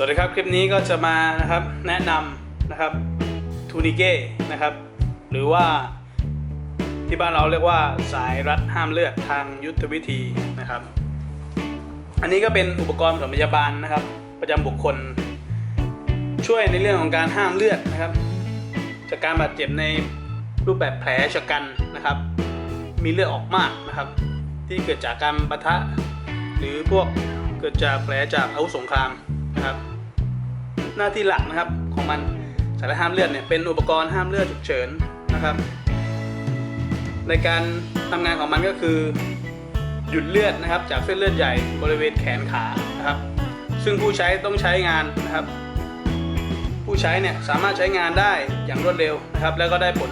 สวัสดีครับคลิปนี้ก็จะมานะครับแนะนำนะครับทูนิเก้นะครับหรือว่าที่บ้านเราเรียกว่าสายรัดห้ามเลือดทางยุทธวิธีนะครับ อันนี้ก็เป็นอุปกรณ์ปฐมพยาบาลนะครับ ประจำบุคคล ช่วยในเรื่องของการห้ามเลือดนะครับ จากการบาดเจ็บในรูปแบบแผลชะกันนะครับ มีเลือดออกมากนะครับ ที่เกิดจากการปะทะ หรือพวกเกิดจากแผลจากอาวุธสงคราม นะครับ หน้าที่หลักนะครับของมันสารห้ามเลือดเนี่ยเป็นอุปกรณ์ห้ามเลือดฉุกเฉินนะครับ ในการทำงานของมันก็คือหยุดเลือดนะครับ จากเส้นเลือดใหญ่บริเวณแขนขานะครับ ซึ่งผู้ใช้ต้องใช้งานนะครับ ผู้ใช้เนี่ยสามารถใช้งานได้อย่างรวดเร็วนะครับ แล้วก็ได้ผล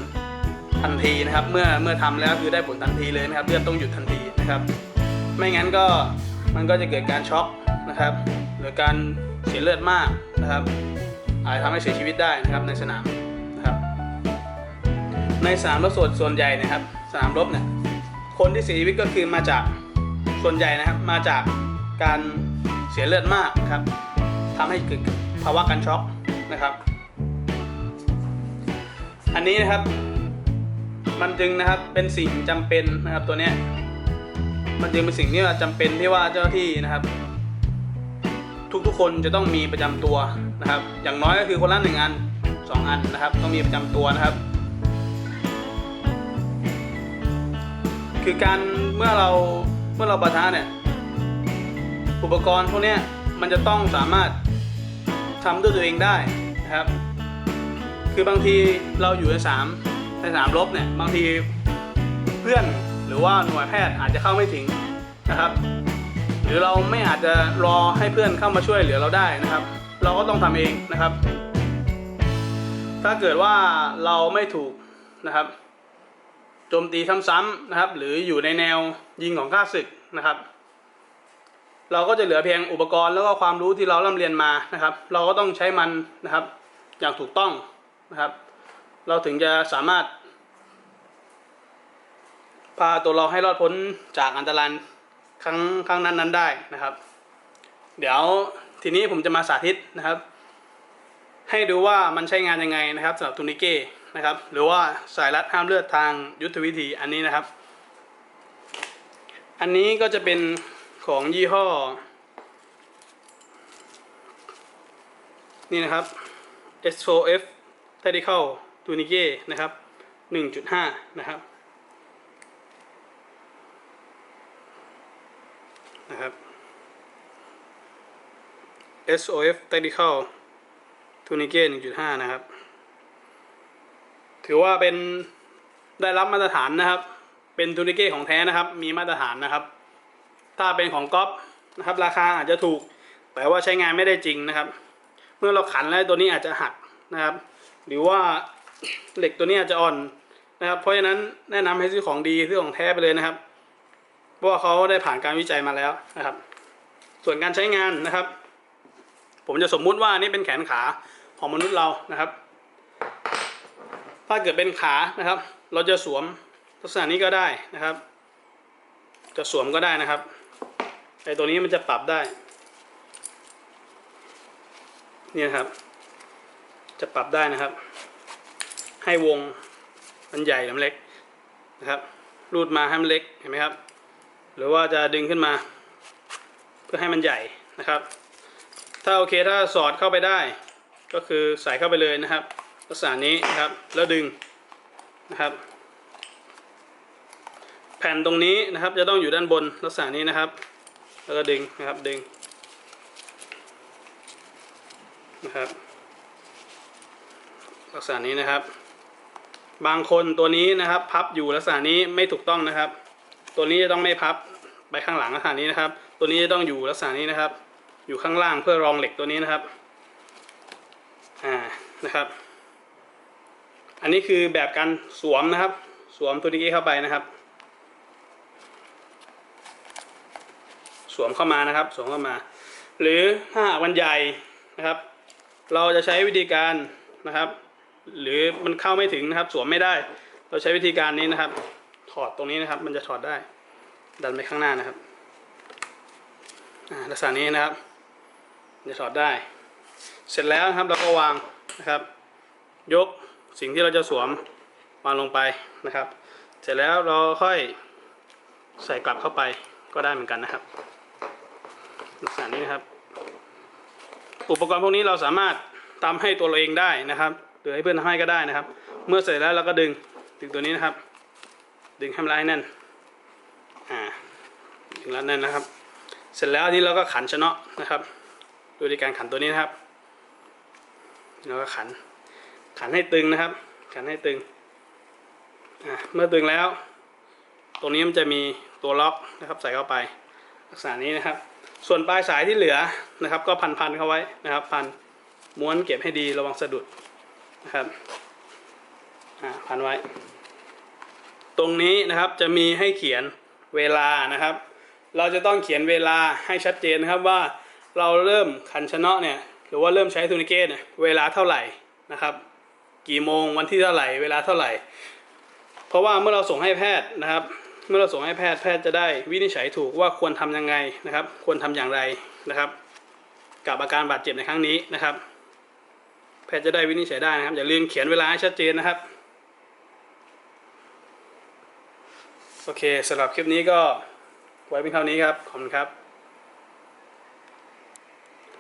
ทันทีนะครับ เมื่อเมื่อทำแล้วคือได้ผลทันทีเลยนะครับ เลือดต้องหยุดทันทีนะครับ ไม่งั้นก็มันก็จะเกิดการช็อกนะครับหรือการ เสียเลือดมากนะครับ อาจจะทำให้เสียชีวิตได้นะครับในสนามนะครับในสนามรบส่วนส่วนใหญ่นะครับ สนามรบเนี่ยคนที่เสียชีวิตก็คือมาจากส่วนใหญ่นะครับมาจากการเสียเลือดมากนะครับทำให้เกิดภาวะการช็อกนะครับ อันนี้นะครับ มันจึงนะครับเป็นสิ่งจำเป็นนะครับตัวเนี้ยมันจึงเป็นสิ่งที่จำเป็นที่ว่าเจ้าหน้าที่นะครับ ทุกๆ คนจะต้องมีประจำตัวนะครับ อย่างน้อยก็คือคนละหนึ่งอันสองอันนะครับ ต้องมีประจำตัวนะครับ คือการเมื่อเราเมื่อเราประทะเนี่ยอุปกรณ์พวกนี้มันจะต้องสามารถทำด้วยตัวเองได้นะครับ คือบางทีเราอยู่ในสามในสนามรบเนี่ยบางทีเพื่อนหรือว่าหน่วยแพทย์อาจจะเข้าไม่ถึงนะครับ หรือเราไม่อาจจะรอให้เพื่อนเข้ามาช่วยเหลือเราได้นะครับ เราก็ต้องทำเองนะครับ ถ้าเกิดว่าเราไม่ถูกนะครับโจมตีซ้ำๆนะครับ หรืออยู่ในแนวยิงของข้าศึกนะครับ เราก็จะเหลือเพียงอุปกรณ์แล้วก็ความรู้ที่เราร่ำเรียนมานะครับ เราก็ต้องใช้มันนะครับ อย่างถูกต้องนะครับ เราถึงจะสามารถพาตัวเราให้รอดพ้นจากอันตราย ครั้งครั้งนั้นนั้นได้นะครับ เดี๋ยวทีนี้ผมจะมาสาธิตนะครับ ให้ดูว่ามันใช้งานยังไงนะครับสำหรับทูนิเก้นะครับหรือว่าสายรัดห้ามเลือดทางยุทธวิธีอันนี้นะครับ อันนี้ก็จะเป็นของยี่ห้อ นี่นะครับ S4F Tactical Tunique นะครับ 1.5 นะครับ SOF Tactical Tourniquet 1.5 นะครับ ถือว่าเป็นได้รับมาตรฐานนะครับ เป็นทูนิเก้ของแท้นะครับ มีมาตรฐานนะครับ ถ้าเป็นของก๊อปนะครับ ราคาอาจจะถูก แต่ว่าใช้งานไม่ได้จริงนะครับ เมื่อเราขันแล้วตัวนี้อาจจะหักนะครับ หรือว่าเหล็กตัวนี้อาจจะอ่อนนะครับ เพราะฉะนั้นแนะนำให้ซื้อของดีซื้อของแท้ไปเลยนะครับ เพราะว่าเขาได้ผ่านการวิจัยมาแล้วนะครับ ส่วนการใช้งานนะครับ ผมจะสมมุติว่านี่เป็นแขนขาของมนุษย์เรานะครับ ถ้าเกิดเป็นขานะครับ เราจะสวมลักษณะนี้ก็ได้นะครับ จะสวมก็ได้นะครับไอตัวนี้มันจะปรับได้เนี่นะครับ จะปรับได้นะครับ ให้วงมันใหญ่หรือมันเล็กนะครับ รูดมาให้มันเล็กเห็นไหมครับ หรือว่าจะดึงขึ้นมา เพื่อให้มันใหญ่นะครับ ถ้าโอเคถ้าสอดเข้าไปได้ ก็คือใส่เข้าไปเลยนะครับลักษณะนี้นะครับแล้วดึงนะครับ แผ่นตรงนี้นะครับจะต้องอยู่ด้านบนลักษณะนี้นะครับ แล้วก็ดึงนะครับดึงนะครับลักษณะนี้นะครับ บางคนตัวนี้นะครับ พับอยู่ลักษณะนี้ไม่ถูกต้องนะครับ ตัวนี้จะต้องไม่พับไปข้างหลังลักษณะนี้นะครับ ตัวนี้จะต้องอยู่ลักษณะนี้นะครับ อยู่ข้างล่างเพื่อรองเหล็กตัวนี้นะครับอ่านะครับ อันนี้คือแบบการสวมนะครับ สวมตัวนี้เข้าไปนะครับ สวมเข้ามานะครับ สวมเข้ามา หรือถ้าหากวันใหญ่นะครับ เราจะใช้วิธีการนะครับ หรือมันเข้าไม่ถึงนะครับ สวมไม่ได้ เราใช้วิธีการนี้นะครับ ถอดตรงนี้นะครับ มันจะถอดได้ ดันไปข้างหน้านะครับอ่าลักษณะนี้นะครับ จะถอดได้ เสร็จแล้วนะครับเราก็วางนะครับ ยกสิ่งที่เราจะสวมวางลงไปนะครับ เสร็จแล้วเราค่อยใส่กลับเข้าไปก็ได้เหมือนกันนะครับลักษณะนี้นะครับ อุปกรณ์พวกนี้เราสามารถทำให้ตัวเราเองได้นะครับหรือให้เพื่อนทำให้ก็ได้นะครับ เมื่อเสร็จแล้วเราก็ดึงดึงตัวนี้นะครับ ดึงให้มันรัดให้แน่นอ่าดึงรัดแน่นนะครับ เสร็จแล้วนี้เราก็ขันชนะนะครับ โดยการขันตัวนี้นะครับเราก็ขัน ขันให้ตึงนะครับ ขันให้ตึง เมื่อตึงแล้ว ตรงนี้มันจะมีตัวล็อกนะครับ ใส่เข้าไป ลักษณะนี้นะครับ ส่วนปลายสายที่เหลือนะครับ ก็พันพันเข้าไว้นะครับ พันม้วนเก็บให้ดีระวังสะดุดนะครับพันไว้ ตรงนี้นะครับจะมีให้เขียนเวลานะครับ เราจะต้องเขียนเวลาให้ชัดเจนนะครับว่า เราเริ่มขันชนะเนี่ยหรือว่าเริ่มใช้ทูนิเกตเนี่ยเวลาเท่าไหร่นะครับ กี่โมงวันที่เท่าไหร่ เวลาเท่าไหร่ เพราะว่าเมื่อเราส่งให้แพทย์นะครับ เมื่อเราส่งให้แพทย์แพทย์จะได้วินิจฉัยถูกว่าควรทำยังไงนะครับ ควรทำอย่างไรนะครับ กับอาการบาดเจ็บในครั้งนี้นะครับ แพทย์จะได้วินิจฉัยได้นะครับ อย่าลืมเขียนเวลาให้ชัดเจนนะครับโอเคสำหรับคลิปนี้ก็ไว้เป็นเท่านี้ครับ ขอบคุณครับ